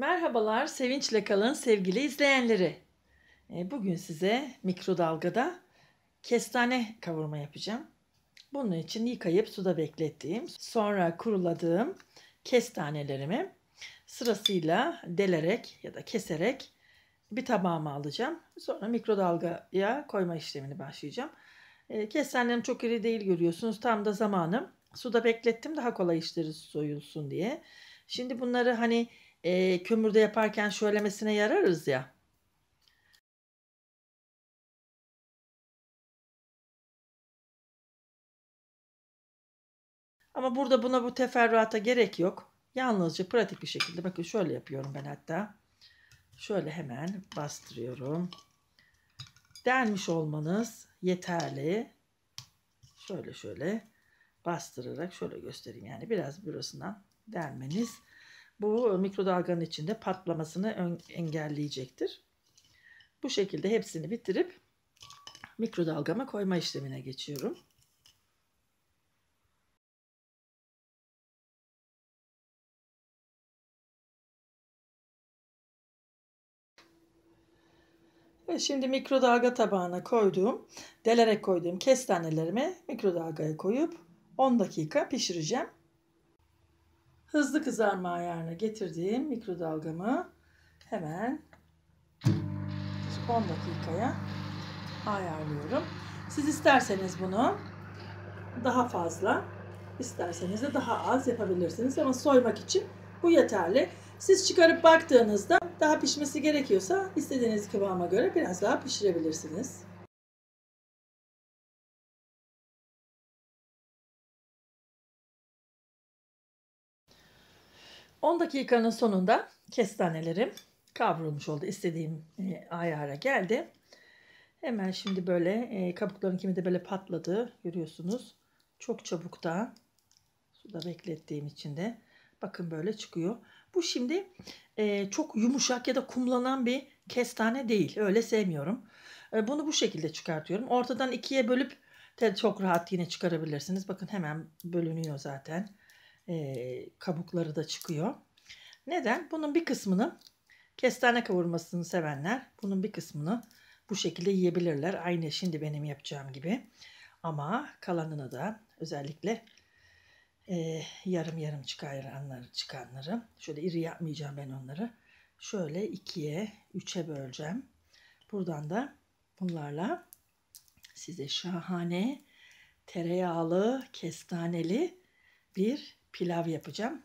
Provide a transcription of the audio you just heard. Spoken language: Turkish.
Merhabalar, sevinçle kalın sevgili izleyenleri. E, Bugün size mikrodalgada kestane kavurma yapacağım. Bunun için yıkayıp suda beklettiğim, sonra kuruladığım kestanelerimi sırasıyla delerek ya da keserek bir tabağıma alacağım. Sonra mikrodalgaya koyma işlemini başlayacağım. E, Kestanem çok iri değil görüyorsunuz. Tam da zamanım. Suda beklettim daha kolay işleri soyulsun diye. Şimdi bunları hani e, kömürde yaparken şöylemesine yararız ya. Ama burada buna bu teferruata gerek yok. Yalnızca pratik bir şekilde bakın şöyle yapıyorum ben hatta. Şöyle hemen bastırıyorum. Delmiş olmanız yeterli. Şöyle şöyle bastırarak şöyle göstereyim. Yani biraz burasından delmeniz bu mikrodalganın içinde patlamasını engelleyecektir. Bu şekilde hepsini bitirip mikrodalgama koyma işlemine geçiyorum. Ve şimdi mikrodalga tabağına koyduğum, delerek koyduğum kestanelerimi mikrodalgaya koyup 10 dakika pişireceğim. Hızlı kızarma ayarına getirdiğim mikrodalgamı hemen 10 dakikaya ayarlıyorum. Siz isterseniz bunu daha fazla, isterseniz de daha az yapabilirsiniz ama soymak için bu yeterli. Siz çıkarıp baktığınızda daha pişmesi gerekiyorsa istediğiniz kıvama göre biraz daha pişirebilirsiniz. 10 dakikanın sonunda kestanelerim kavrulmuş oldu. İstediğim e, ayara geldi. Hemen şimdi böyle e, kabukların kimi de böyle patladı. Görüyorsunuz. Çok çabuk da suda beklettiğim için de bakın böyle çıkıyor. Bu şimdi e, çok yumuşak ya da kumlanan bir kestane değil. Öyle sevmiyorum. E, bunu bu şekilde çıkartıyorum. Ortadan ikiye bölüp de çok rahat yine çıkarabilirsiniz. Bakın hemen bölünüyor zaten e, kabukları da çıkıyor. Neden? Bunun bir kısmını kestane kavurmasını sevenler bunun bir kısmını bu şekilde yiyebilirler. Aynı şimdi benim yapacağım gibi. Ama kalanını da özellikle e, yarım yarım çıkaranları çıkanları şöyle iri yapmayacağım ben onları. Şöyle ikiye, üçe böleceğim. Buradan da bunlarla size şahane tereyağlı, kestaneli bir pilav yapacağım.